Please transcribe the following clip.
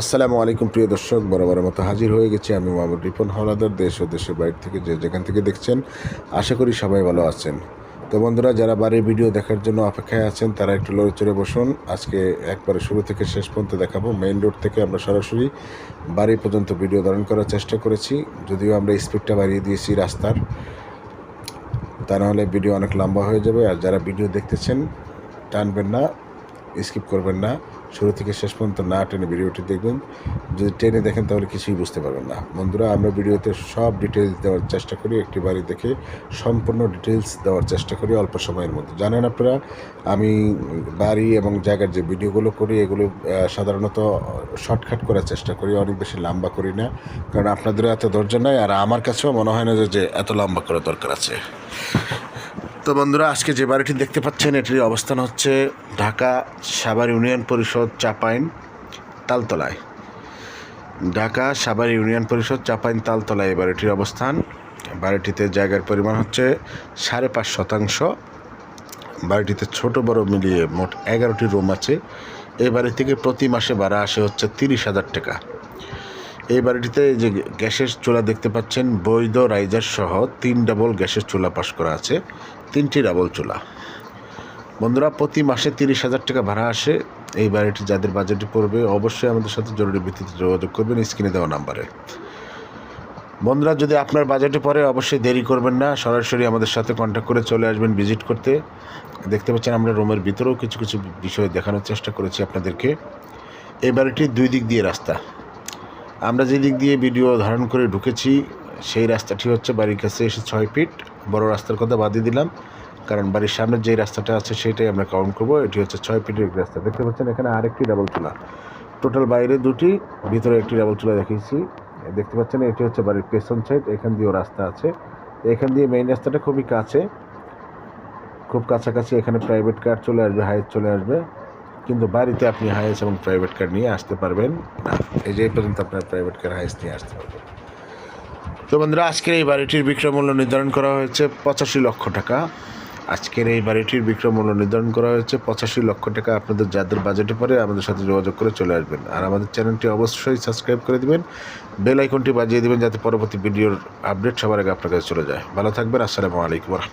আসসালামু আলাইকুম, প্রিয় দর্শক। বরাবর মতো হাজির হয়ে গেছি আমি মোহাম্মদ রিপন হলাদার দেশ ও দেশের বাইরে থেকে যে যেখান থেকে দেখছেন। আশা করি সবাই ভালো আছেন। তো বন্ধুরা, যারা বাড়ির ভিডিও দেখার জন্য অপেক্ষায় আছেন, তারা একটু লড়ে চড়ে বসুন। আজকে একবারে শুরু থেকে শেষ পর্যন্ত দেখাবো। মেইন রোড থেকে আমরা সরাসরি বাড়ি পর্যন্ত ভিডিও ধারণ করার চেষ্টা করেছি। যদিও আমরা স্পিডটা বাড়িয়ে দিয়েছি রাস্তার, তা নাহলে ভিডিও অনেক লম্বা হয়ে যাবে। আর যারা ভিডিও দেখতেছেন, টানবেন না, স্কিপ করবেন না। শুরু থেকে শেষ পর্যন্ত না টেনে ভিডিওটি দেখবেন। যদি টেনে দেখেন তাহলে কিছুই বুঝতে পারবেন না। বন্ধুরা, আমরা ভিডিওতে সব ডিটেলস দেওয়ার চেষ্টা করি। একটি বাড়ি দেখে সম্পূর্ণ ডিটেলস দেওয়ার চেষ্টা করি অল্প সময়ের মধ্যে। জানেন আপনারা, আমি বাড়ি এবং জায়গার যে ভিডিওগুলো করি, এগুলো সাধারণত শর্টকাট করার চেষ্টা করি। অনেক বেশি লম্বা করি না। কারণ আপনাদেরও এত ধৈর্য নাই, আর আমার কাছেও মনে হয় না যে এত লম্বা করার দরকার আছে। তো বন্ধুরা, আজকে যে বাড়িটি দেখতে পাচ্ছেন, এটির অবস্থান হচ্ছে ঢাকা সাভার ইউনিয়ন পরিষদ চাপাইন তালতলায়। ঢাকা সাভার ইউনিয়ন পরিষদ চাপাইন তালতলায় এই বাড়িটির অবস্থান। বাড়িটিতে জায়গার পরিমাণ হচ্ছে সাড়ে পাঁচ শতাংশ। বাড়িটিতে ছোট বড় মিলিয়ে মোট এগারোটি রুম আছে। এই বাড়ি থেকে প্রতি মাসে ভাড়া আসে হচ্ছে তিরিশ হাজার টাকা। এই বাড়িটিতে যে গ্যাসের চুলা দেখতে পাচ্ছেন, বৈধ রাইজার সহ তিন ডাবল গ্যাসের চুলা পাশ করা আছে, তিনটি ডাবল চুলা। বন্ধুরা, প্রতি মাসে তিরিশ হাজার টাকা ভাড়া আসে। এই বাড়িটি যাদের বাজেটে পড়বে, অবশ্যই আমাদের সাথে জরুরি ভিত্তিতে যোগাযোগ করবেন স্ক্রিনে দেওয়া নাম্বারে। বন্ধুরা, যদি আপনার বাজেটে পড়ে, অবশ্যই দেরি করবেন না। সরাসরি আমাদের সাথে কন্ট্যাক্ট করে চলে আসবেন ভিজিট করতে। দেখতে পাচ্ছেন, আমরা রুমের ভিতরেও কিছু কিছু বিষয় দেখানোর চেষ্টা করেছি আপনাদেরকে। এই বাড়িটির দুই দিক দিয়ে রাস্তা। আমরা যে দিক দিয়ে ভিডিও ধারণ করে ঢুকেছি, সেই রাস্তাটি হচ্ছে বাড়ির কাছে এসে ছয় ফিট। বড় রাস্তার কথা বাদই দিলাম, কারণ বাড়ির সামনে যে রাস্তাটা আছে সেটাই আমরা কাউন্ট করব। এটি হচ্ছে ছয় ফিটের রাস্তা। দেখতে পাচ্ছেন এখানে আরেকটি ডাবল চুলা টোটাল বাইরে দুটি, ভিতরে একটি ডাবল চুলা দেখিয়েছি। দেখতে পাচ্ছেন এটি হচ্ছে বাড়ির পেছন সাইড এখান দিয়েও রাস্তা আছে। এখান দিয়ে মেইন রাস্তাটা খুবই কাছে। খুব কাছাকাছি এখানে প্রাইভেট কার চলে আসবে হাইস চলে আসবে। কিন্তু বাড়িতে আপনি হাইস এবং প্রাইভেট কার নিয়ে আসতে পারবেন। না এই যে পর্যন্ত আপনার প্রাইভেট কার হাইস নিয়ে আসতে পারবেন। তো বন্ধুরা, আজকের এই বাড়িটির বিক্রয় মূল্য নির্ধারণ করা হয়েছে পঁচাশি লক্ষ টাকা। আজকের এই বাড়িটির বিক্রয় মূল্য নির্ধারণ করা হয়েছে পঁচাশি লক্ষ টাকা। আপনাদের যাদের বাজেটে পড়ে আমাদের সাথে যোগাযোগ করে চলে আসবেন। আর আমাদের চ্যানেলটি অবশ্যই সাবস্ক্রাইব করে দিবেন। বেল আইকনটি বাজিয়ে দিবেন যাতে পরবর্তী ভিডিওর আপডেট সবার আগে আপনার কাছে চলে যায়। ভালো থাকবেন। আসসালামু আলাইকুম রহমতুল্লাহ।